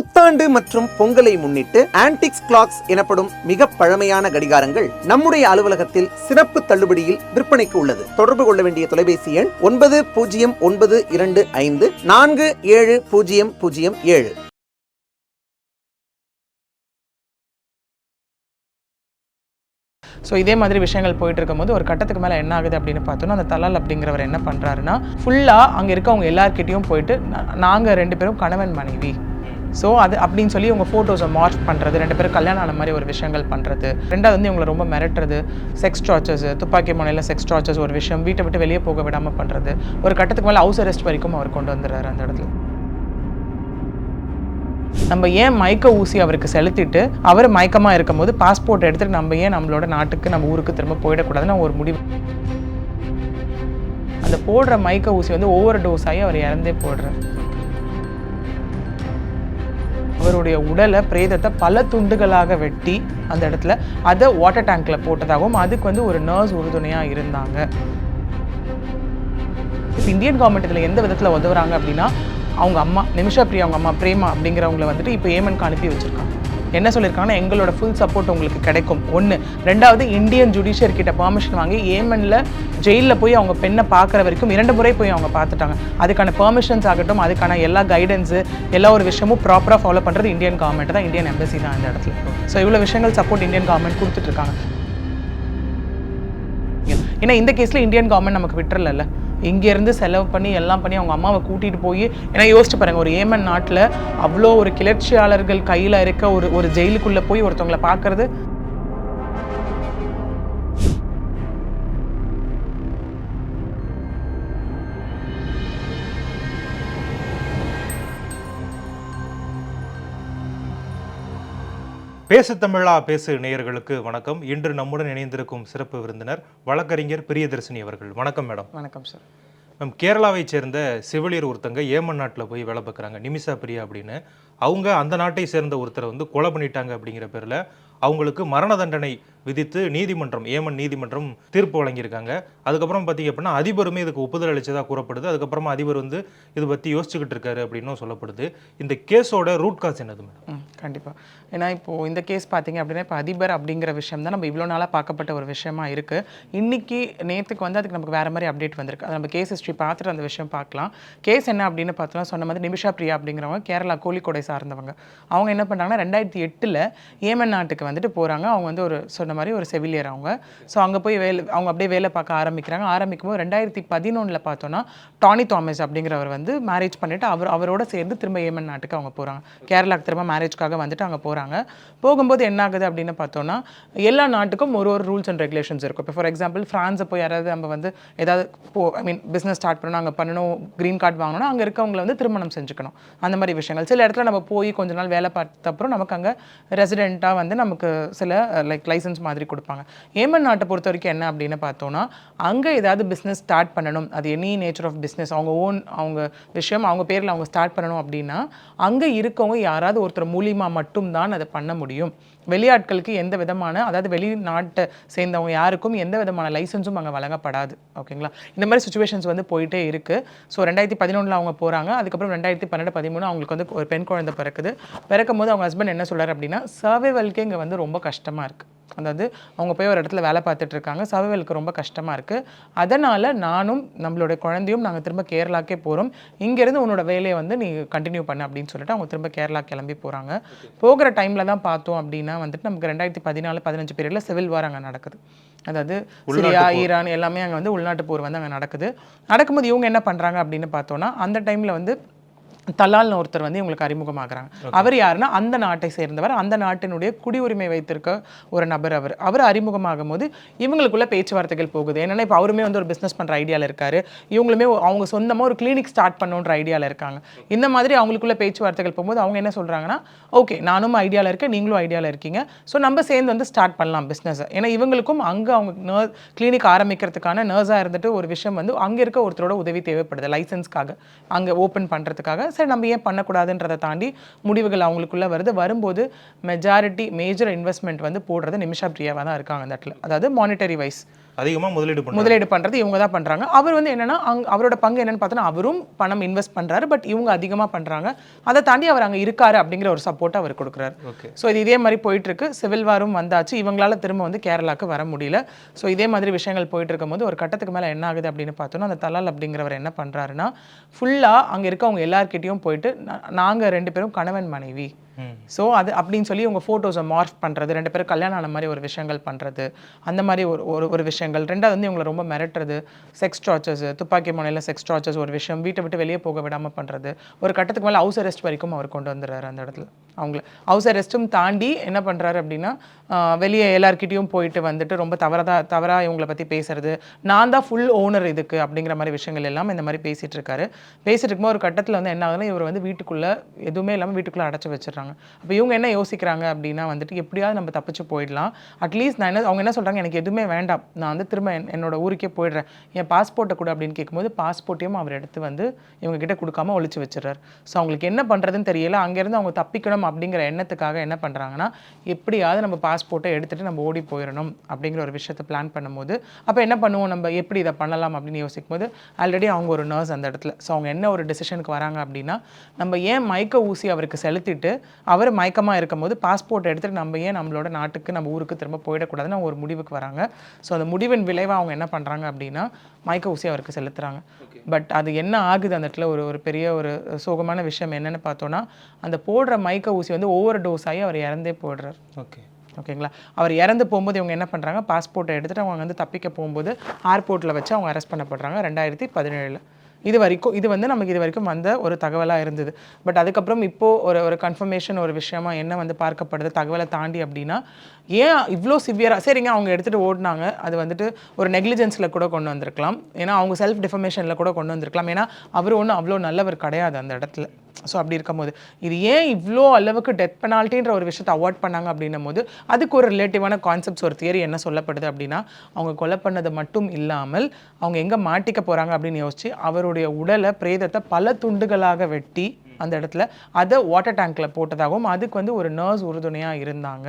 புத்தாண்டு மற்றும் பொங்கலை முன்னிட்டு ஆன்டிக்ஸ் கிளாக்ஸ் எனப்படும் மிக பழமையான கடிகாரங்கள் நம்முடைய அலுவலகத்தில் சிறப்பு தள்ளுபடியில் விற்பனைக்கு உள்ளது. தொடர்பு கொள்ள வேண்டிய தொலைபேசி எண் ஒன்பது பூஜ்ஜியம் ஒன்பது இரண்டு ஐந்து நான்கு ஏழு பூஜ்ஜியம் பூஜ்ஜியம் ஏழு. ஸோ இதே மாதிரி விஷயங்கள் போயிட்டு இருக்கும்போது ஒரு கட்டத்துக்கு மேலே என்ன ஆகுது அப்படின்னு பார்த்தோன்னா அந்த தலால் அப்படிங்கிறவர் என்ன பண்ணுறாருன்னா ஃபுல்லாக அங்கே இருக்கவங்க எல்லார்கிட்டையும் போயிட்டு நாங்கள் ரெண்டு பேரும் கணவன் மனைவி. ஸோ அது அப்படின்னு சொல்லி உங்கள் ஃபோட்டோஸை மார்ச் பண்ணுறது ரெண்டு பேரும் கல்யாணம் ஆன மாதிரி ஒரு விஷயங்கள் பண்ணுறது ரெண்டாவது வந்து இவங்களை ரொம்ப மிரட்டுறது செக்ஸ் டார்ச்சர்ஸ் துப்பாக்கி முனையில் செக்ஸ் டார்ச்சர்ஸ் ஒரு விஷயம் வீட்டை விட்டு வெளியே போக விடாமல் பண்ணுறது ஒரு கட்டத்துக்கு மேலே ஹவுஸ் அரெஸ்ட் வரைக்கும் அவர் கொண்டு வந்துடுறாரு அந்த இடத்துல. நம்ம ஏன் மயக்க ஊசி அவருக்கு செலுத்திட்டு அவர் மயக்கமாக இருக்கும்போது பாஸ்போர்ட் எடுத்துகிட்டு நம்ம ஏன் நம்மளோட நாட்டுக்கு நம்ம ஊருக்கு திரும்ப போயிடக்கூடாதுன்னு ஒரு முடிவு. அந்த போடுற மயக்க ஊசி வந்து ஒவ்வொரு டோஸ் ஆகி அவர் இறந்தே போடுறார். அவருடைய உடலை பிரேதத்தை பல துண்டுகளாக வெட்டி அந்த இடத்துல அதை வாட்டர் டேங்க்ல போட்டதாகவும் அதுக்கு வந்து ஒரு நர்ஸ் உறுதுணையாக இருந்தாங்க. இப்போ இந்தியன் கவர்மெண்ட் இதில் எந்த விதத்தில் உதவுறாங்க அப்படின்னா அவங்க அம்மா நிமிஷா பிரியா அவங்க அம்மா பிரேமா அப்படிங்கிறவங்கள வந்துட்டு இப்போ ஏமனுக்கு அனுப்பி வச்சிருக்காங்க. என்ன சொல்லியிருக்காங்கன்னா எங்களோட ஃபுல் சப்போர்ட் உங்களுக்கு கிடைக்கும். ஒன்று ரெண்டாவது இந்தியன் ஜுடிஷியர் கிட்ட பெர்மிஷன் வாங்கி ஏமனில் ஜெயிலில் போய் அவங்க பெண்ணை பார்க்குற வரைக்கும் இரண்டு முறை போய் அவங்க பார்த்துட்டாங்க. அதுக்கான பெர்மிஷன்ஸ் ஆகட்டும் அதுக்கான எல்லா கைடன்ஸு எல்லா ஒரு விஷயமும் ப்ராப்பராக ஃபாலோ பண்ணுறது இந்தியன் கவர்மெண்ட் தான். இந்தியன் எம்பசி தான் இந்த இடத்துல. ஸோ இவ்வளோ விஷயங்கள் சப்போர்ட் இந்தியன் கவர்மெண்ட் கொடுத்துட்ருக்காங்க ஏன்னா இந்த கேஸில் இந்தியன் கவர்மெண்ட் நமக்கு விட்டுறல இங்கேருந்து செலவு பண்ணி எல்லாம் பண்ணி அவங்க அம்மாவை கூட்டிகிட்டு போய் ஏன்னா யோசிச்சு பாருங்க ஒரு ஏமன் நாட்டில் அவ்வளோ ஒரு கிளர்ச்சியாளர்கள் கையில் இருக்க ஒரு ஒரு ஜெயிலுக்குள்ளே போய் ஒருத்தவங்களை பார்க்கறது பேசு தமிழா பேசு நேயர்களுக்கு வணக்கம். இன்று நம்முடன் இணைந்திருக்கும் சிறப்பு விருந்தினர் வழக்கறிஞர் பிரியதர்சினி அவர்கள். வணக்கம் மேடம். வணக்கம் சார் மேம் கேரளாவை சேர்ந்த செவிலியர் ஒருத்தங்க ஏமன் நாட்டில் போய் வேலை பார்க்குறாங்க. நிமிஷா பிரியா அப்படின்னு. அவங்க அந்த நாட்டை சேர்ந்த ஒருத்தரை வந்து கொலை பண்ணிட்டாங்க அப்படிங்கிற பேரில் அவங்களுக்கு மரண தண்டனை விதித்து நீதிமன்றம் ஏமன் நீதிமன்றம் தீர்ப்பு வழங்கியிருக்காங்க. அதுக்கப்புறம் பார்த்தீங்க அப்படின்னா அதிபருமே இதுக்கு ஒப்புதல் அளித்ததாக கூறப்படுது. அதுக்கப்புறமா அதிபர் வந்து இது பற்றி யோசிச்சுக்கிட்டு இருக்காரு அப்படின்னும் சொல்லப்படுது. இந்த கேஸோட ரூட் காஸ் என்னது மேடம் கண்டிப்பாக ஏன்னா இப்போது இந்த கேஸ் பார்த்தீங்க அப்படின்னா இப்போ அதிபர் அப்படிங்கிற விஷயம் தான் நம்ம இவ்வளோ நாளாக பார்க்கப்பட்ட ஒரு விஷயமா இருக்குது இன்றைக்கி நேற்றுக்கு வந்து அதுக்கு நமக்கு வேறு மாதிரி அப்டேட் வந்திருக்கு. அது நம்ம கேஸ் ஹிஸ்ட்ரி பார்த்துட்டு அந்த விஷயம் பார்க்கலாம். கேஸ் என்ன அப்படின்னு பார்த்தோம்னா சொன்ன மாதிரி நிமிஷா பிரியா அப்படிங்கிறவங்க கேரளா கோழிக்கோடை சார்ந்தவங்க. அவங்க என்ன பண்ணுறாங்கன்னா ரெண்டாயிரத்தி எட்டில் ஏமன் நாட்டுக்கு வந்துட்டு போகிறாங்க அவங்க வந்து ஒரு சொன்ன மாதிரி ஒரு செவிலியர் அவங்க. ஸோ அங்கே போய் வேலை அவங்க அப்படியே வேலை பார்க்க ஆரம்பிக்கிறாங்க. ஆரம்பிக்கும் போது ரெண்டாயிரத்தி பதினொன்றில் பார்த்தோன்னா டானி தாமஸ் அப்படிங்கிறவர் வந்து மேரேஜ் பண்ணிட்டு அவர் அவரோட சேர்ந்து திரும்ப ஏமன் நாட்டுக்கு அவங்க போகிறாங்க கேரளாக்கு திரும்ப மேரேஜ்க்காக வந்துட்டு அங்கே போகிறாங்க போகும்போது என்ன ஆகுது அப்படின்னு பார்த்தோன்னா எல்லா நாட்டுக்கும் ஒரு ஒரு ரூல்ஸ் அண்ட் ரெகுலேஷன்ஸ் இருக்கும். இப்போ ஃபார் எக்ஸாம்பிள் ஃப்ரான்ஸை போய் யாராவது நம்ம வந்து ஏதாவது போ ஐ மீன் பிஸ்னஸ் ஸ்டார்ட் பண்ணணும் அங்கே பண்ணணும் க்ரீன் கார்டு வாங்கணும் அங்கே இருக்கவங்களை வந்து திருமணம் செஞ்சுக்கணும். அந்த மாதிரி விஷயங்கள். சில இடத்துல நம்ம போய் கொஞ்ச நாள் வேலை பார்த்த அப்புறம் நமக்கு அங்கே ரெசிடெண்ட்டாக வந்து நமக்கு சில லைக் லைசன்ஸ் மாதிரி கொடுப்பாங்க. ஏமன் நாட்டை பொறுத்த வரைக்கும் என்ன அப்படின்னு பார்த்தோன்னா அங்கே ஏதாவது பிஸ்னஸ் ஸ்டார்ட் பண்ணணும். அது எனி நேச்சர் ஆஃப் பிஸ்னஸ் அவங்க ஓன் அவங்க விஷயம் அவங்க பேரில் அவங்க ஸ்டார்ட் பண்ணணும் அப்படின்னா அங்கே இருக்கவங்க யாராவது ஒருத்தர் மூலியமாக மட்டும்தான் அதை பண்ண முடியும். வெளியாட்களுக்கு எந்த விதமான அதாவது வெளிநாட்டை சேர்ந்தவங்க யாருக்கும் எந்த விதமான லைசன்ஸும் அங்கே வழங்கப்படாது. ஓகேங்களா இந்த மாதிரி சுச்சுவேஷன்ஸ் வந்து போயிட்டே இருக்குது ஸோ ரெண்டாயிரத்தி பதினொன்றில் அவங்க போகிறாங்க அதுக்கப்புறம் ரெண்டாயிரத்தி பன்னெண்டு பதிமூணு அவங்களுக்கு வந்து ஒரு பெண் குழந்தை பிறக்குது. பிறக்கும் போது அவங்க ஹஸ்பண்ட் என்ன சொல்கிறார் அப்படின்னா சர்வைவல்கே இங்கே வந்து ரொம்ப கஷ்டமாக இருக்குது அதாவது அவங்க போய் ஒரு இடத்துல வேலை பார்த்துட்டு இருக்காங்க. சர்வைவலுக்கு ரொம்ப கஷ்டமாக இருக்குது அதனால் நானும் நம்மளோட குழந்தையும் நாங்கள் திரும்ப கேரளாக்கே போகிறோம் இங்கேருந்து உன்னோட வேலையை வந்து நீ கண்டினியூ பண்ண அப்படின்னு சொல்லிட்டு அவங்க திரும்ப கேரளா கிளம்பி போகிறாங்க போகிற டைமில் தான் பார்த்தோம் அப்படின்னா வந்துட்டு நமக்கு ரெண்டாயிரத்தி பதினாலு பதினஞ்சு பீரியடில் சிவில் வார் அங்கே நடக்குது. அதாவது சிரியா ஈரான் எல்லாமே அங்கே வந்து உள்நாட்டு போர் வந்து அங்கே நடக்குது. நடக்கும்போது இவங்க என்ன பண்ணுறாங்க அப்படின்னு பார்த்தோன்னா அந்த டைமில் வந்து தலால்னு ஒருத்தர் வந்து இவங்களுக்கு அறிமுகமாகறாங்க. அவர் யாருன்னா அந்த நாட்டை சேர்ந்தவர். அந்த நாட்டினுடைய குடியுரிமை வைத்திருக்க ஒரு நபர் அவர். அவர் அறிமுகமாகும் போது இவங்களுக்குள்ள பேச்சுவார்த்தைகள் போகுது. என்னன்னா இப்போ அவருமே வந்து ஒரு பிஸ்னஸ் பண்ணுற ஐடியாவில் இருக்காரு. இவங்களுமே அவங்க சொந்தமாக ஒரு கிளினிக் ஸ்டார்ட் பண்ணணுன்ற ஐடியாவில் இருக்காங்க. இந்த மாதிரி அவங்களுக்குள்ள பேச்சுவார்த்தைகள் போகும்போது அவங்க என்ன சொல்கிறாங்கன்னா ஓகே நானும் ஐடியாவில் இருக்கேன் நீங்களும் ஐடியாவில் இருக்கீங்க. ஸோ நம்ம சேர்ந்து வந்து ஸ்டார்ட் பண்ணலாம் பிஸ்னஸை ஏன்னா இவங்களுக்கும் அங்கே அவங்க நர்ஸ் கிளினிக் ஆரம்பிக்கிறதுக்கான நர்ஸாக இருந்துட்டு ஒரு விஷயம் வந்து அங்கே இருக்க ஒருத்தரோட உதவி தேவைப்படுது. லைசன்ஸ்க்காக அங்கே ஓப்பன் பண்ணுறதுக்காக சரி நம்ம ஏன் பண்ணக்கூடாதுன்றதை தாண்டி முடிவுகள் அவங்களுக்குள்ள வருது. வரும்போது மெஜாரிட்டி மேஜர் இன்வெஸ்ட்மெண்ட் வந்து போடுறது நிமிஷா பிரியாவாக தான் இருக்காங்க அந்த இடத்துல. அதாவது மானிட்டரி வைஸ் அதிகமாக முதலீடு பண்ண முதலீடு பண்றது இவங்க தான் பண்றாங்க. அவர் வந்து என்னன்னா அங்க அவரோட பங்கு என்னன்னு பார்த்தோன்னா அவரும் பணம் இன்வெஸ்ட் பண்றாரு பட் இவங்க அதிகமா பண்றாங்க. அதை தாண்டி அவர் அங்க இருக்காரு அப்படிங்கிற ஒரு சப்போர்ட் அவர் கொடுக்குறாரு. ஓகே. ஸோ இது இதே மாதிரி போயிட்டு இருக்கு சிவில் வாரும் வந்தாச்சு. இவங்களால திரும்ப வந்து கேரளாக்கு வர முடியல. ஸோ இதே மாதிரி விஷயங்கள் போயிட்டு இருக்கும்போது ஒரு கட்டத்துக்கு மேலே என்ன ஆகுது அப்படின்னு பார்த்தோன்னா அந்த தலால் அப்படிங்கிறவர் என்ன பண்றாருன்னா ஃபுல்லா அங்க இருக்கவங்க எல்லார்கிட்டயும் போயிட்டு "நா- நாங்க ரெண்டு பேரும் கணவன் மனைவி. ஸோ அது அப்படின்னு சொல்லி உங்கள் ஃபோட்டோஸை மார்க் பண்ணுறது ரெண்டு பேரும் கல்யாணம் ஆன மாதிரி ஒரு விஷயங்கள் பண்ணுறது அந்த மாதிரி ஒரு ஒரு ஒரு விஷயங்கள். ரெண்டாவது வந்து இவங்களை ரொம்ப மிரட்டுறது செக்ஸ் டார்ச்சர்ஸ் துப்பாக்கி முனையில் செக்ஸ் டார்ச்சர்ஸ் ஒரு விஷயம் வீட்டை விட்டு வெளியே போக விடாமல் பண்ணுறது ஒரு கட்டத்துக்கு மேலே ஹவுஸ் அரெஸ்ட் வரைக்கும் அவர் கொண்டு வந்துடுறாரு அந்த இடத்துல. அவங்கள ஹவுஸ் அரெஸ்ட்டும் தாண்டி என்ன பண்ணுறாரு அப்படின்னா வெளியே எல்லார்கிட்டயும் போயிட்டு வந்துட்டு ரொம்ப தவறதா தவறாக இவங்களை பற்றி பேசுறது. நான் தான் ஃபுல் ஓனர் இதுக்கு அப்படிங்கிற மாதிரி விஷயங்கள் எல்லாம் இந்த மாதிரி பேசிகிட்டு இருக்காரு. பேசிகிட்டு இருக்கும்போது ஒரு கட்டத்தில் வந்து என்ன ஆகுதுன்னா இவர் வந்து வீட்டுக்குள்ளே எதுவுமே இல்லாமல் வீட்டுக்குள்ளே அடைச்சி வச்சிடுறாங்க. அப்போ இவங்க என்ன யோசிக்கிறாங்க அப்படின்னா வந்துட்டு எப்படியாவது நம்ம தப்பிச்சு போயிடலாம். அட்லீஸ்ட் நான் என்ன அவங்க என்ன சொல்கிறாங்க எனக்கு எதுவுமே வேண்டாம். நான் வந்து திரும்ப என்- என்னோட ஊருக்கே போயிடுறேன். என் பாஸ்போர்ட்டை கூட அப்படின்னு கேட்கும்போது பாஸ்போர்ட்டையும் அவர் எடுத்து வந்து இவங்ககிட்ட கொடுக்காம ஒளிச்சு வச்சிடுறாரு. ஸோ அவங்களுக்கு என்ன பண்ணுறதுன்னு தெரியல. அங்கேருந்து அவங்க தப்பிக்கணும் அப்படிங்கிற எண்ணத்துக்காக என்ன பண்ணுறாங்கன்னா எப்படியாவது நம்ம பாஸ் பாஸ்போர்ட்டை எடுத்துட்டு நம்ம ஓடி போயிடணும் அப்படிங்கிற ஒரு விஷயத்தை பிளான் பண்ணும்போது அப்போ என்ன பண்ணுவோம் நம்ம? எப்படி இதை பண்ணலாம் அப்படின்னு யோசிக்கும் போது ஆல்ரெடி அவங்க ஒரு நர்ஸ் அந்த இடத்துல. ஸோ அவங்க என்ன ஒரு டெசிஷனுக்கு வராங்க அப்படின்னா நம்ம ஏன் மயக்க ஊசி அவருக்கு செலுத்திட்டு அவர் மயக்கமாக இருக்கும்போது பாஸ்போர்ட் எடுத்துட்டு நம்ம ஏன் நம்மளோட நாட்டுக்கு நம்ம ஊருக்கு திரும்ப போயிடக்கூடாதுன்னு ஒரு முடிவுக்கு வராங்க. ஸோ அந்த முடிவின் விளைவாக அவங்க என்ன பண்ணுறாங்க அப்படின்னா மயக்க ஊசி அவருக்கு செலுத்துறாங்க. பட் அது என்ன ஆகுது அந்த இடத்துல? ஒரு ஒரு பெரிய ஒரு சோகமான விஷயம் என்னன்னு பார்த்தோன்னா அந்த போடுற மயக்க ஊசி வந்து ஓவர் டோஸ் ஆகி அவர் இறந்தே போடுறார். ஓகே ஓகேங்களா? அவர் இறந்து போகும்போது இவங்க என்ன பண்ணுறாங்க பாஸ்போர்ட்டை எடுத்துட்டு அவங்க வந்து தப்பிக்க போகும்போது ஏர்போர்ட்டில் வச்சு அவங்க அரெஸ்ட் பண்ணப்படுறாங்க ரெண்டாயிரத்தி பதினேழில் இது வரைக்கும் இது வந்து நமக்கு இது வரைக்கும் வந்த ஒரு தகவலாக இருந்தது. பட் அதுக்கப்புறம் இப்போது ஒரு ஒரு கன்ஃபர்மேஷன் ஒரு விஷயமா என்ன வந்து பார்க்கப்படுது தகவலை தாண்டி அப்படின்னா ஏன் இவ்வளோ சிவியராக சரிங்க அவங்க எடுத்துகிட்டு ஓடினாங்க. அது வந்துட்டு ஒரு நெக்லிஜென்ஸில் கூட கொண்டு வந்திருக்கலாம். ஏன்னா அவங்க செல்ஃப் டிஃபர்மேஷனில் கூட கொண்டு வந்திருக்கலாம். ஏன்னா அவர் ஒன்றும் அவ்வளோ நல்லவர் கிடையாது அந்த இடத்துல. ஸோ அப்படி இருக்கும்போது இது ஏன் இவ்வளோ அளவுக்கு டெத் பெனால்ட்டின்ற ஒரு விஷயத்தை அவாய்ட் பண்ணாங்க அப்படின்னும் போது அதுக்கு ஒரு ரிலேட்டிவான கான்செப்ட்ஸ் ஒரு தியரி என்ன சொல்லப்படுது அப்படின்னா அவங்க கொலை பண்ணது மட்டும் இல்லாமல் அவங்க எங்கே மாட்டிக்க போகிறாங்க அப்படின்னு யோசிச்சு அவருடைய உடலை பிரேதத்தை பல துண்டுகளாக வெட்டி அந்த இடத்துல அதை வாட்டர் டேங்க்கில் போட்டதாகவும் அதுக்கு வந்து ஒரு நர்ஸ் உறுதுணையாக இருந்தாங்க.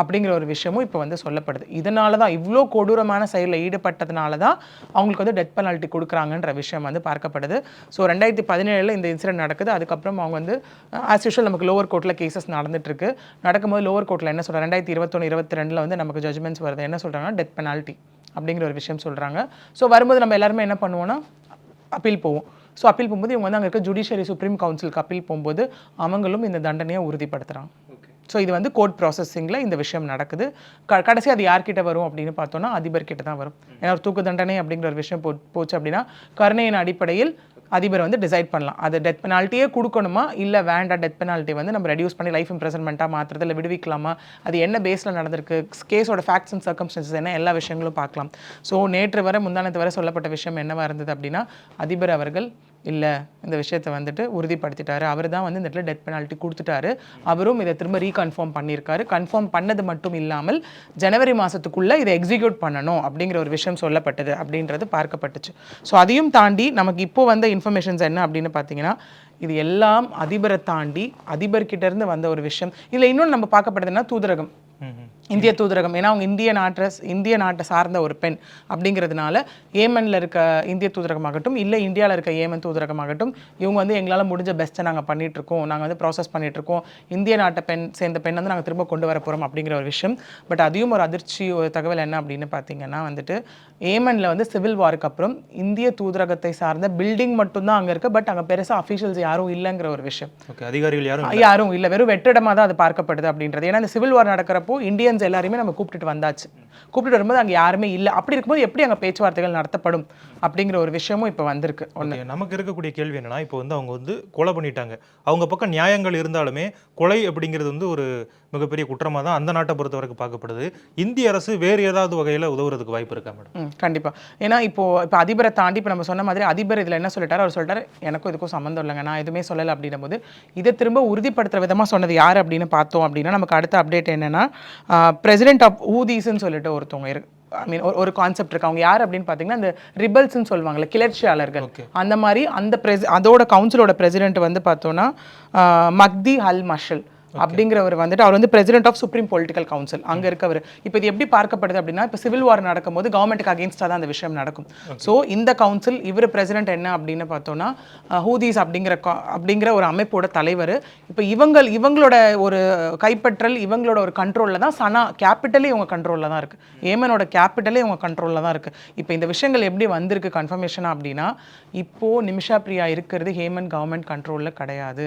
அப்படிங்கிற ஒரு விஷயமும் இப்போ வந்து சொல்லப்படுது. இதனால தான் இவ்வளோ கொடூரமான செயலில் ஈடுபட்டதுனால தான் அவங்களுக்கு வந்து டெத் பெனால்ட்டி கொடுக்குறாங்கன்ற விஷயம் வந்து பார்க்கப்படுது. ஸோ ரெண்டாயிரத்தி பதினேழில் இந்த இன்சிடென்ட் நடக்குது. அதுக்கப்புறம் அவங்க வந்து ஆஸ் யூஷுவல் நமக்கு லோவர் கோர்ட்டில் கேசஸ் நடந்துட்டுருக்கு. நடக்கும்போது லோவர் கோர்ட்டில் என்ன சொல்கிறாங்க ரெண்டாயிரத்தி இருபத்தொன்று இருபத்தி ரெண்டில் வந்து நமக்கு ஜட்மெண்ட்ஸ் வருது. என்ன சொல்கிறாங்கன்னா டெத் பெனால்ட்டி அப்படிங்கிற ஒரு விஷயம் சொல்கிறாங்க ஸோ வரும்போது நம்ம எல்லாருமே என்ன பண்ணுவோம்னா அப்பீல் போவோம். ஸோ அப்பீல் போகும்போது இவங்க வந்து அங்கே இருக்க ஜுடிஷியரி சுப்ரீம் கவுன்சிலுக்கு அப்பீல் போகும்போது அவங்களும் இந்த தண்டனையை உறுதிப்படுத்துகிறாங்க ஸோ இது வந்து கோர்ட் ப்ராசஸிங்கில் இந்த விஷயம் நடக்குது. க கடைசி அது யார்கிட்ட வரும் அப்படின்னு பார்த்தோன்னா அதிபர் கிட்ட தான் வரும். ஏன்னா ஒரு தூக்கு தண்டனை அப்படிங்கிற ஒரு விஷயம் போ போச்சு அப்படின்னா கருணையின் அடிப்படையில் அதிபர் வந்து டிசைட் பண்ணலாம். அது டெத் பெனால்ட்டியே கொடுக்கணுமா? இல்லை வேண்டாம் டெத் பெனால்ட்டி வந்து நம்ம ரெடியூஸ் பண்ணி லைஃப் இம்ப்ரெசன்மெண்ட்டாக மாற்றுறது இல்லை விடுவிக்கலாமா? அது என்ன பேஸில் நடந்திருக்கு? கேஸோட ஃபேக்ட்ஸ் அண்ட் சர்க்கம்ஸ்டன்சஸ் என்ன? எல்லா விஷயங்களும் பார்க்கலாம். ஸோ நேற்று வரை முந்தானத்து வரை சொல்லப்பட்ட விஷயம் என்னவாக இருந்தது அப்படின்னா அதிபர் அவர்கள் இல்லை இந்த விஷயத்தை வந்துட்டு உறுதிப்படுத்திட்டாரு. அவர் தான் வந்து இந்த இடத்துல டெத் பெனால்ட்டி கொடுத்துட்டாரு. அவரும் இதை திரும்ப ரீகன்ஃபார்ம் பண்ணியிருக்காரு. கன்ஃபார்ம் பண்ணது மட்டும் இல்லாமல் ஜனவரி மாதத்துக்குள்ளே இதை எக்ஸிக்யூட் பண்ணணும் அப்படிங்கிற ஒரு விஷயம் சொல்லப்பட்டது அப்படின்றது பார்க்கப்பட்டுச்சு. ஸோ அதையும் தாண்டி நமக்கு இப்போ வந்த இன்ஃபர்மேஷன்ஸ் என்ன அப்படின்னு பார்த்தீங்கன்னா இது எல்லாம் அதிபரை தாண்டி அதிபர்கிட்ட இருந்து வந்த ஒரு விஷயம். இதில் இன்னொன்று நம்ம பார்க்கப்படுதுன்னா தூதரகம். ம். இந்திய தூதரகம். ஏன்னா அவங்க இந்திய நாட்டை இந்திய நாட்டை சார்ந்த ஒரு பெண் அப்படிங்கிறதுனால ஏமனில் இருக்க இந்திய தூதரகமாகட்டும் இல்லை இந்தியாவில் இருக்க ஏமன் தூதரகமாகட்டும் இவங்க வந்து எங்களால் முடிஞ்ச பெஸ்ட்டை நாங்கள் பண்ணிட்டு இருக்கோம் நாங்கள் வந்து ப்ராசஸ் பண்ணிட்டு இருக்கோம் இந்திய நாட்டை பெண் சேர்ந்த பெண் வந்து நாங்கள் திரும்ப கொண்டு வர போகிறோம் அப்படிங்கிற ஒரு விஷயம். பட் அதையும் ஒரு அதிர்ச்சி ஒரு தகவல் என்ன அப்படின்னு பார்த்தீங்கன்னா வந்துட்டு ஏமனில் வந்து சிவில் வாருக்கு அப்புறம் இந்திய தூதரகத்தை சார்ந்த பில்டிங் மட்டும்தான் அங்கே இருக்குது பட் அங்கே பெருசாக அஃபீஷியல்ஸ் யாரும் இல்லைங்கிற ஒரு விஷயம். ஓகே அதிகாரிகள் யாரும் யாரும் இல்லை. வெறும் வெற்றிடமாக தான் அது பார்க்கப்படுது அப்படின்றது. ஏன்னா இந்த சிவில் வார் நடக்கிறப்போ இந்தியன்ஸ் எல்லாரையுமே நம்ம கூப்பிட்டுட்டு வந்தாச்சு. கூப்பிட்டு வரும்போது அங்கே யாருமே இல்லை. அப்படி இருக்கும்போது எப்படி அங்கே பேச்சுவார்த்தைகள் நடத்தப்படும் அப்படிங்கிற ஒரு விஷயமும் இப்போ வந்திருக்கு. ஒன்று நமக்கு இருக்கக்கூடிய கேள்வி என்னன்னா இப்போ வந்து அவங்க வந்து கொலை பண்ணிட்டாங்க. அவங்க பக்கம் நியாயங்கள் இருந்தாலுமே கொலை அப்படிங்கிறது வந்து ஒரு மிகப்பெரிய குற்றமாக தான் அந்த நாட்டை பொறுத்த வரைக்கும் பார்க்கப்படுது. இந்திய அரசு வேறு ஏதாவது வகையில் உதவுறதுக்கு வாய்ப்பு இருக்கா மேடம்? ம் கண்டிப்பா. ஏன்னா இப்போ இப்போ அதிபரை தாண்டி இப்போ நம்ம சொன்ன மாதிரி அதிபர் இதில் என்ன சொல்லிட்டாரு அவர் சொல்லிட்டாரு எனக்கும் இதுக்கும் சம்மந்தம் இல்லைங்க. நான் எதுவுமே சொல்லலை. அப்படின்னும் போது இதை திரும்ப உறுதிப்படுத்துற விதமாக சொன்னது யார் அப்படின்னு பார்த்தோம் அப்படின்னா நமக்கு அடுத்த அப்டேட் என்னன்னா பிரசிடென்ட் ஆஃப் ஊதீஸ்ன்னு சொல்லிட்டு ஒருத்தவங்க இருக்கு ஐ மீன் ஒரு ஒரு கான்செப்ட் இருக்கு. அவங்க யார் அப்படின்னு பார்த்தீங்கன்னா இந்த ரிபல்ஸ்ன்னு சொல்லுவாங்கல்ல கிளர்ச்சியாளர்கள். அந்த மாதிரி அந்த பிரஸ் அதோட கவுன்சிலோட பிரசிடென்ட் வந்து பார்த்தோன்னா மக்தி அல் மஷல் அப்படிங்கிறவர் வந்துட்டு அவர் வந்து president of supreme political council அங்கே இருக்கவர். இப்போ இது எப்படி பார்க்கப்படுது அப்படின்னா இப்போ சிவில் வார் நடக்கும்போது கவர்மெண்ட்டுக்கு அகேன்ஸ்டாக தான் அந்த விஷயம் நடக்கும். ஸோ இந்த கவுன்சில் இவர் பிரசிடென்ட் என்ன அப்படின்னு பார்த்தோன்னா ஹூதீஸ் அப்படிங்கிற அப்படிங்கிற ஒரு அமைப்போட தலைவர். இப்போ இவங்க இவங்களோட ஒரு கைப்பற்றல் இவங்களோட ஒரு கண்ட்ரோலில் தான் சனா கேபிட்டலே இவங்க கண்ட்ரோலில் தான் இருக்குது ஏமனோட கேபிட்டலே இவங்க கண்ட்ரோலில் தான் இருக்குது இப்போ இந்த விஷயங்கள் எப்படி வந்திருக்கு கன்ஃபர்மேஷனாக அப்படின்னா இப்போது நிமிஷா பிரியா இருக்கிறது ஹேமன் கவர்மெண்ட் கண்ட்ரோலில் கிடையாது.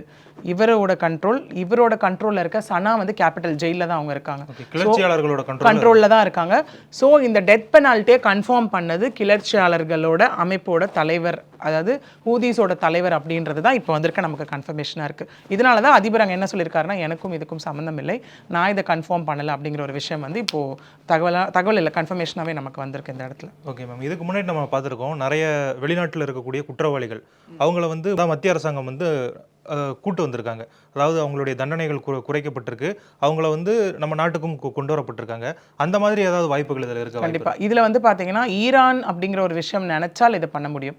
இவரோட கண்ட்ரோல் இவரோட கண்ட்ரோலில் இருக்க சனா வந்து கேபிட்டல் ஜெயிலில் தான் அவங்க இருக்காங்க. கிளர்ச்சியாளர்களோட கண்ட்ரோல் கண்ட்ரோலில் தான் இருக்காங்க. ஸோ இந்த டெத் பெனால்ட்டியை கன்ஃபார்ம் பண்ணது கிளர்ச்சியாளர்களோட அமைப்போட தலைவர் அதாவது ஹூதீஸோட தலைவர் அப்படின்றது தான் இப்போ வந்திருக்க நமக்கு கன்ஃபர்மேஷனாக இருக்குது இதனால தான் அதிபர் அங்கே என்ன சொல்லியிருக்காருன்னா எனக்கும் இதுக்கும் சம்மந்தம் இல்லை. நான் இதை கன்ஃபார்ம் பண்ணலை அப்படிங்கிற ஒரு விஷயம் வந்து இப்போது தகவலாக தகவல் இல்லை கன்ஃபர்மேஷனாகவே நமக்கு வந்திருக்கு இந்த இடத்துல. ஓகே மேம் இதுக்கு முன்னாடி நம்ம பார்த்துருக்கோம் நிறைய வெளிநாட்டில் இருக்கக்கூடிய குற்றவாளிகள் அவங்கள வந்து மத்திய அரசாங்கம் வந்து கூட்டு வந்திருக்காங்க. அதாவது அவங்களுடைய தண்டனைகள் குறை- குறைக்கப்பட்டிருக்கு. அவங்கள வந்து நம்ம நாட்டுக்கும் கொ- கொண்டு வரப்பட்டிருக்காங்க. அந்த மாதிரி ஏதாவது வாய்ப்புகள் இதில் இருக்க வாய்ப்பு கண்டிப்பா. இதுல வந்து பாத்தீங்கன்னா ஈரான் அப்படிங்கிற ஒரு விஷயம் நினைச்சால் இதை பண்ண முடியும்.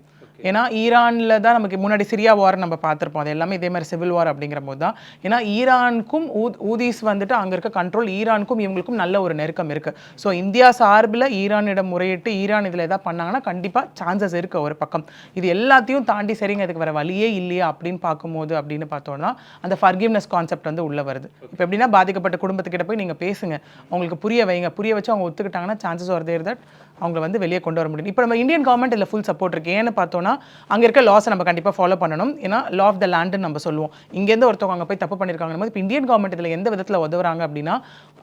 ஏன்னா ஈரானில் தான் நமக்கு முன்னாடி சிரியா வார் நம்ம பார்த்துருப்போம். அது எல்லாமே இதே மாதிரி சிவில் வார் அப்படிங்கிற போது தான். ஏன்னா ஈரானுக்கும் ஊத் ஊதீஸ் வந்துட்டு அங்கே இருக்க கண்ட்ரோல் ஈரானுக்கும் இவங்களுக்கும் நல்ல ஒரு நெருக்கம் இருக்கு. ஸோ இந்தியா சார்பில் ஈரானிடம் முறையிட்டு ஈரான் இதில் எதாவது பண்ணாங்கன்னா கண்டிப்பாக சான்சஸ் இருக்கு ஒரு பக்கம். இது எல்லாத்தையும் தாண்டி சரிங்க அதுக்கு வர வழியே இல்லையா அப்படின்னு பார்க்கும்போது அப்படின்னு பார்த்தோம்னா அந்த ஃபர்கிவ்னஸ் கான்செப்ட் வந்து உள்ள வருது. இப்போ எப்படின்னா பாதிக்கப்பட்ட குடும்பத்துக்கிட்ட போய் நீங்கள் பேசுங்க. அவங்களுக்கு புரிய வைங்க. புரிய வச்சு அவங்க ஒத்துக்கிட்டாங்கன்னா சான்சஸ் ஆர் தட் அவங்களை வந்து வெளியே கொண்டு வர முடியும். இப்போ நம்ம இந்தியன் கவர்மெண்ட் இதில் ஃபுல் சப்போர்ட் இருக்கு. ஏன்னு பார்த்தோன்னா அங்கே இருக்க லாஸை நம்ம கண்டிப்பாக ஃபாலோ பண்ணணும். ஏன்னா லா ஆஃப் த லேண்டுன்னு நம்ம சொல்லுவோம். இங்கேருந்து ஒருத்தவங்க அங்கே போய் தப்பு பண்ணியிருக்காங்க போது இப்போ இந்தியன் கவர்மெண்ட் இதில் எந்த விதத்தில் உதவுறாங்க அப்படின்னா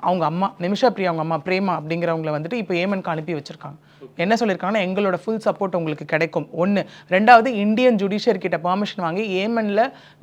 அவங்க அம்மா நிமிஷா பிரியா அவங்க அம்மா பிரேமா அப்படிங்கிறவங்கள வந்துட்டு இப்போ ஏமனுக்கு அனுப்பி வச்சிருக்காங்க. என்ன சொல்லியிருக்காங்கன்னா எங்களோட ஃபுல் சப்போர்ட் உங்களுக்கு கிடைக்கும். ஒன்று ரெண்டாவது இந்தியன் ஜுடிஷியர் கிட்ட பெர்மிஷன் வாங்கி ஏமனில்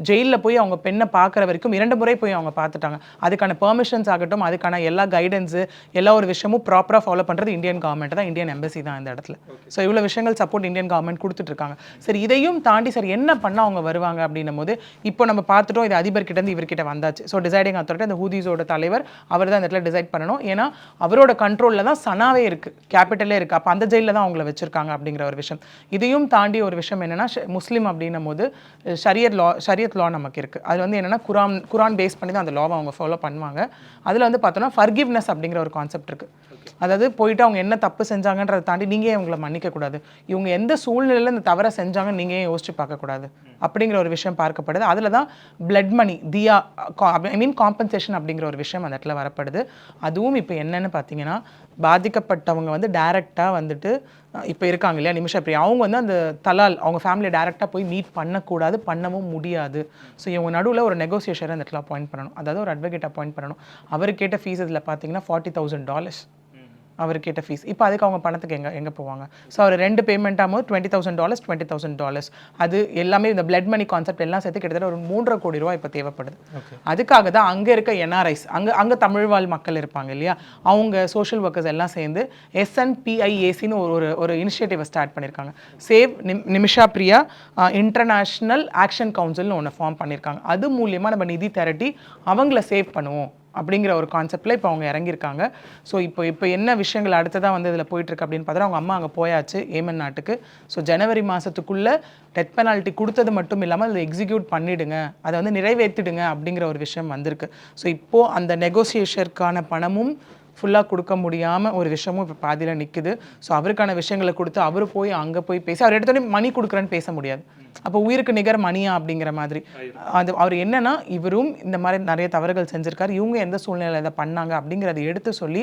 ஜெயிலில் போய் அவங்க பெண்ணை பார்க்குற வரைக்கும் இரண்டு முறை போய் அவங்க பார்த்துட்டாங்க. அதுக்கான பெர்மிஷன்ஸ் ஆகட்டும் அதுக்கான எல்லா கைடன்ஸு எல்லா ஒரு விஷயமும் ப்ராப்பராக ஃபாலோ பண்ணுறது இந்தியன் கவர்மெண்ட் தான். இந்தியன் எம்பசி தான் இந்த இடத்துல. ஸோ இவ்வளோ விஷயங்கள் சப்போர்ட் இந்தியன் கவர்மெண்ட் கொடுத்துட்டு இருக்காங்க சரி இதையும் தாண்டி சரி என்ன பண்ணால் அவங்க வருவாங்க அப்படின்னும் போது இப்போ நம்ம பார்த்துட்டோம் இது அதிபர் கிட்ட இருந்து இவர்கிட்ட வந்தாச்சு. ஸோ டிசைடிங் அத்தாரிட்டி அந்த ஹூதீஸோட தலைவர் அவர் தான் இந்த இடத்துல டிசைட் பண்ணணும். ஏன்னா அவரோட கண்ட்ரோலில் தான் சனாவே இருக்குது கேபிட்டலே இருக்குது அப்போ அந்த ஜெயிலில் தான் அவங்கள வச்சிருக்காங்க அப்படிங்கிற ஒரு விஷயம். இதையும் தாண்டி ஒரு விஷயம் என்னன்னா முஸ்லீம் அப்படின்னும் போது ஷரியத் லா ஷரியத் லா நமக்கு இருக்குது அது வந்து என்னன்னா குரான் குரான் பேஸ் பண்ணி தான் அந்த லாவை அவங்க ஃபாலோ பண்ணுவாங்க. அதில் வந்து பார்த்தோன்னா ஃபர்கிவ்னஸ் அப்படிங்கிற ஒரு கான்செப்ட் இருக்குது அதாவது போயிட்டு அவங்க என்ன தப்பு செஞ்சாங்கன்றதை தாண்டி நீங்கள் ஏன் இவங்களை மன்னிக்கக்கூடாது? இவங்க எந்த சூழ்நிலையில் இந்த தவறை செஞ்சாங்க நீங்கள் ஏன் யோசிச்சு பார்க்கக்கூடாது? அப்படிங்கிற ஒரு விஷயம் பார்க்கப்படுது. அதில் தான் பிளட் மணி தியா ஐ மீன் காம்பன்சேஷன் அப்படிங்கிற ஒரு விஷயம் அந்த இடத்துல வரப்படுது. அதுவும் இப்போ என்னென்னு பார்த்தீங்கன்னா பாதிக்கப்பட்டவங்க வந்து டைரெக்டாக வந்துட்டு இப்போ இருக்காங்க இல்லையா நிமிஷா பிரியா. அவங்க வந்து அந்த தலால் அவங்க ஃபேமிலியை டேரெக்டாக போய் மீட் பண்ணக்கூடாது பண்ணவும் முடியாது. ஸோ இவங்க நடுவில் ஒரு நெகோசியேஷரை அந்த இடத்துல அப்பாயிண்ட் பண்ணணும். அதாவது ஒரு அட்வொகேட் அப்பாயிண்ட் பண்ணணும். அவர் கேட்ட ஃபீஸ் இதில் பார்த்தீங்கன்னா ஃபார்ட்டி தௌசண்ட் டாலர்ஸ் அவர் கேட்ட ஃபீஸ் இப்போ அதுக்கு அவங்க பணத்துக்கு எங்கே எங்கே போவாங்க? ஸோ அவர் ரெண்டு பேமெண்ட்டாக போது twenty thousand dollars twenty thousand dollars அது எல்லாமே இந்த பிளட் மணி கான்செப்ட் எல்லாம் சேர்த்து கிட்டத்தட்ட ஒரு மூன்றரை கோடி ரூபா இப்போ தேவைப்படுது. அதுக்காக தான் அங்கே இருக்க என்ஆர்ஐஸ் அங்கே அங்கே தமிழ்வாழ் மக்கள் இருப்பாங்க இல்லையா? அவங்க சோஷியல் ஒர்க்கர்ஸ் எல்லாம் சேர்ந்து எஸ்என்பிஐஏசின்னு ஒரு ஒரு ஒரு இனிஷியேட்டிவை ஸ்டார்ட் பண்ணியிருக்காங்க சேவ் நிம் நிமிஷா பிரியா இன்டர்நேஷ்னல் ஆக்ஷன் கவுன்சில்னு ஒன்று ஃபார்ம் பண்ணியிருக்காங்க அது மூலியமாக நம்ம நிதி திரட்டி அவங்கள சேவ் பண்ணுவோம். அப்படிங்கிற ஒரு கான்செப்டில் இப்போ அவங்க இறங்கியிருக்காங்க. ஸோ இப்போ இப்போ என்ன விஷயங்கள் அடுத்ததாக வந்து இதில் போயிட்டுருக்கு அப்படின்னு பார்த்தா அவங்க அம்மா அங்கே போயாச்சு ஏமன் நாட்டுக்கு. ஸோ ஜனவரி மாதத்துக்குள்ளே டெத் பெனால்ட்டி கொடுத்தது மட்டும் இல்லாமல் அதை எக்ஸிக்யூட் பண்ணிடுங்க. அதை வந்து நிறைவேற்றிடுங்க அப்படிங்கிற ஒரு விஷயம் வந்திருக்கு. ஸோ இப்போது அந்த நெகோசியேஷனுக்கான பணமும் ஃபுல்லாக கொடுக்க முடியாமல் ஒரு விஷயமும் இப்போ பாதியில் நிற்குது ஸோ அவருக்கான விஷயங்களை கொடுத்து அவர் போய் அங்கே போய் பேசி அவர் எடுத்தோடனே மணி கொடுக்குறேன்னு பேச முடியாது. அப்போ உயிருக்கு நிகர் மணியா அப்படிங்கிற மாதிரி. அது அவர் என்னன்னா இவரும் இந்த மாதிரி நிறைய தவறுகள் செஞ்சிருக்காரு. இவங்க எந்த சூழ்நிலையில் இதை பண்ணாங்க அப்படிங்கிறத எடுத்து சொல்லி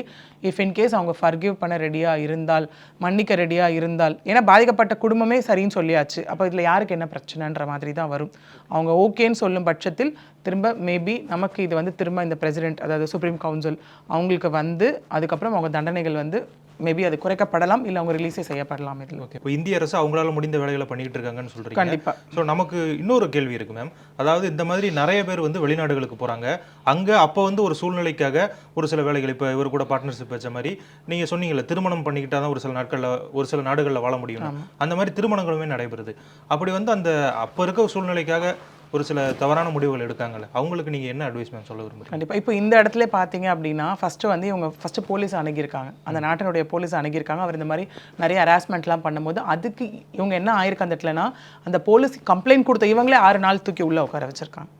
இஃப் இன்கேஸ் அவங்க ஃபர்கிவ் பண்ண ரெடியாக இருந்தால் மன்னிக்க ரெடியாக இருந்தால். ஏன்னா பாதிக்கப்பட்ட குடும்பமே சரின்னு சொல்லியாச்சு. அப்போ இதில் யாருக்கு என்ன பிரச்சனைன்ற மாதிரி தான் வரும். அவங்க ஓகேன்னு சொல்லும் பட்சத்தில் திரும்ப மேபி நமக்கு இது வந்து திரும்ப இந்த பிரசிடென்ட் அதாவது சுப்ரீம் கவுன்சில் அவங்களுக்கு வந்து அதுக்கப்புறம் அவங்க தண்டனைகள் வந்து மேபி அது குறைக்கப்படலாம் இல்லை அவங்க ரிலீஸே செய்யப்படலாம் இதில். ஓகே. இப்போ இந்திய அரசு அவங்களால முடிந்த வேலைகளை பண்ணிக்கிட்டு இருக்காங்கன்னு சொல்றீங்க. கண்டிப்பா. ஸோ நமக்கு இன்னொரு கேள்வி இருக்கு மேம் அதாவது இந்த மாதிரி நிறைய பேர் வந்து வெளிநாடுகளுக்கு போறாங்க. அங்க அப்போ வந்து ஒரு சூழ்நிலைக்காக ஒரு சில வேலைகள் இப்போ இவர் கூட பார்ட்னர்ஷிப் வச்ச மாதிரி நீங்க சொன்னீங்கல்ல திருமணம் பண்ணிக்கிட்டா தான் ஒரு சில நாட்கள்ல ஒரு சில நாடுகளில் வாழ முடியும் அந்த மாதிரி திருமணங்களுமே நடைபெறுது. அப்படி வந்து அந்த அப்போ இருக்க சூழ்நிலைக்காக ஒரு சில தவறான முடிவுகள் எடுக்காங்கல்ல. அவங்களுக்கு நீங்க என்ன அட்வைஸ் மேம் சொல்ல விரும்புறீங்க? கண்டிப்பாக இப்போ இந்த இடத்துல பார்த்தீங்க அப்படின்னா ஃபஸ்ட்டு வந்து இவங்க ஃபஸ்ட்டு போலீஸ் அணுகியிருக்காங்க. அந்த நாட்டினுடைய போலீஸ் அணுகியிருக்காங்க. அவர் இந்த மாதிரி நிறைய ஹராஸ்மெண்ட்லாம் பண்ணும்போது அதுக்கு இவங்க என்ன ஆயிருக்கு அந்த இடத்துலனா அந்த போலீஸ் கம்ப்ளைண்ட் கொடுத்த இவங்களே ஆறு நாள் தூக்கி உள்ளே உட்கார வச்சிருக்காங்க.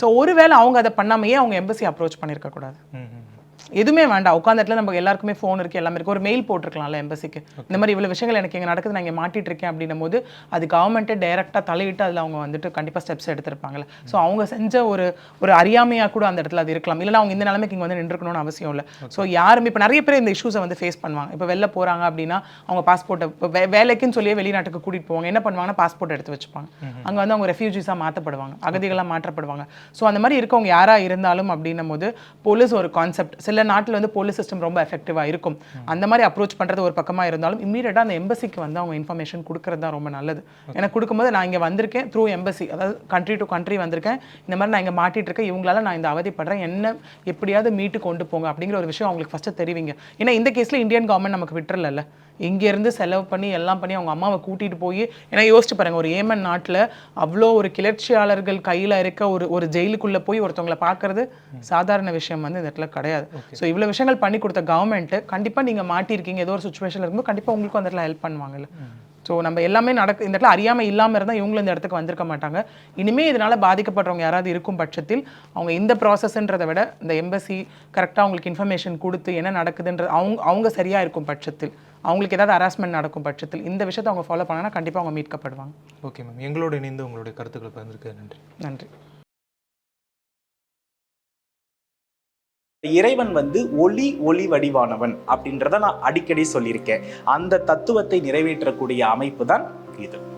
ஸோ ஒருவேளை அவங்க அதை பண்ணாமையே அவங்க எம்பசி அப்ரோச் பண்ணியிருக்க கூடாது. எதுவுமே வேண்டாம். உட்காந்த இடத்துல நம்ம எல்லாருக்குமே ஃபோன் இருக்கு எல்லாமே இருக்கு. ஒரு மெயில் போட்டிருக்கலாம்ல எம்பசிக்கு இந்த மாதிரி இவ்வளவு விஷயங்கள் எனக்கு இங்கே நடக்குது நான் இங்கே மாட்டிட்டு இருக்கேன் அப்படின்னும் போது அது கவர்மெண்ட்டே டைரெக்டாக தலையிட்டு அதில் அவங்க வந்துட்டு கண்டிப்பாக ஸ்டெப்ஸ் எடுத்திருப்பாங்கல்ல. ஸோ அவங்க செஞ்ச ஒரு ஒரு அறியாமையாக கூட அந்த இடத்துல அது இருக்கலாம். இல்லைன்னா அவங்க இந்த நிலைமைக்கு இங்கே வந்து நின்றுக்கணும்னு அவசியம் இல்லை. ஸோ யாருமே இப்போ நிறைய பேர் இந்த இஷ்யூஸை வந்து ஃபேஸ் பண்ணுவாங்க. இப்போ வெளில போகிறாங்க அப்படின்னா அவங்க பாஸ்போர்ட்டை வேலைக்குன்னு சொல்லியே வெளிநாட்டுக்கு கூட்டிகிட்டு போவாங்க. என்ன பண்ணுவாங்கன்னா பாஸ்போர்ட் எடுத்து வச்சுப்பாங்க. அங்கே வந்து அவங்க ரெஃப்யூஜிஸாக மாற்றப்படுவாங்க அகதிகளாக மாற்றப்படுவாங்க. ஸோ அந்த மாதிரி இருக்கவங்க யாராக இருந்தாலும் அப்படின்னும் போது போலீஸ் ஒரு கான்செப்ட் சில நாட்டில் வந்து போலீஸ் சிஸ்டம் ரொம்ப எஃபெக்டிவாக இருக்கும். அந்த மாதிரி அப்ரோச் பண்ணுறது ஒரு பக்கமாக இருந்தாலும் இம்மீடியட்டாக அந்த எம்பசிக்கு வந்து அவங்க இன்ஃபர்மேஷன் கொடுக்கறது தான் ரொம்ப நல்லது. எனக்கு கொடுக்கும்போது நான் இங்கே வந்திருக்கேன் த்ரூ எம்பசி அதாவது கண்ட்ரி டு கண்ட்ரி வந்திருக்கேன். இந்த மாதிரி நான் இங்கே மாட்டிட்டு இருக்கேன். இவங்களால நான் இந்த அவதிப்படுறேன். என்ன எப்படியாவது மீட்டு கொண்டு போங்க அப்படிங்கிற ஒரு விஷயம் அவங்களுக்கு ஃபஸ்ட்டு தெரிவிங்க. ஏன்னா இந்த கேஸில் இந்தியன் கவர்மெண்ட் நமக்கு விட்டுறல இங்கேருந்து செலவு பண்ணி எல்லாம் பண்ணி அவங்க அம்மாவை கூட்டிகிட்டு போய் ஏன்னா யோசிச்சு பாருங்க ஒரு ஏமன் நாட்டில் அவ்வளோ ஒரு கிளர்ச்சியாளர்கள் கையில் இருக்க ஒரு ஒரு ஜெயிலுக்குள்ளே போய் ஒருத்தவங்களை பார்க்கறது சாதாரண விஷயம் வந்து இந்த இடத்துல கிடையாது. ஸோ இவ்வளோ விஷயங்கள் பண்ணி கொடுத்த கவர்மெண்ட்டு கண்டிப்பாக நீங்கள் மாட்டியிருக்கீங்க ஏதோ ஒரு சுச்சுவேஷனில் இருக்கும்போது கண்டிப்பாக உங்களுக்கும் அந்த இடத்துல ஹெல்ப் பண்ணுவாங்கல்ல. ஸோ நம்ம எல்லாமே நடக்கு இந்த இடத்துல அறியாமல் இல்லாமல் இருந்தால் இவங்களும் இந்த இடத்துக்கு வந்திருக்க மாட்டாங்க. இனிமே இதனால பாதிக்கப்படுறவங்க யாராவது இருக்கும் பட்சத்தில் அவங்க இந்த ப்ராசஸ்ன்றதை விட இந்த எம்பசி கரெக்டாக அவங்களுக்கு இன்ஃபர்மேஷன் கொடுத்து என்ன நடக்குதுன்றது அவங்க அவங்க சரியாக இருக்கும் பட்சத்தில். அவங்களுக்கு ஏதாவது ஹராஸ்மெண்ட் நடக்கும் பட்சத்தில் இந்த விஷயத்தை அவங்க ஃபாலோ பண்ணாங்கன்னா கண்டிப்பாக அவங்க மீட்கப்படுவாங்க. ஓகே மேம் எங்களோட இணைந்து உங்களுடைய கருத்துக்களை பகிர்ந்துக்க நன்றி. நன்றி. இறைவன் வந்து ஒளி ஒளி வடிவானவன் அப்படின்றத நான் அடிக்கடி சொல்லியிருக்கேன். அந்த தத்துவத்தை நிறைவேற்றக்கூடிய அமைப்பு தான் இது.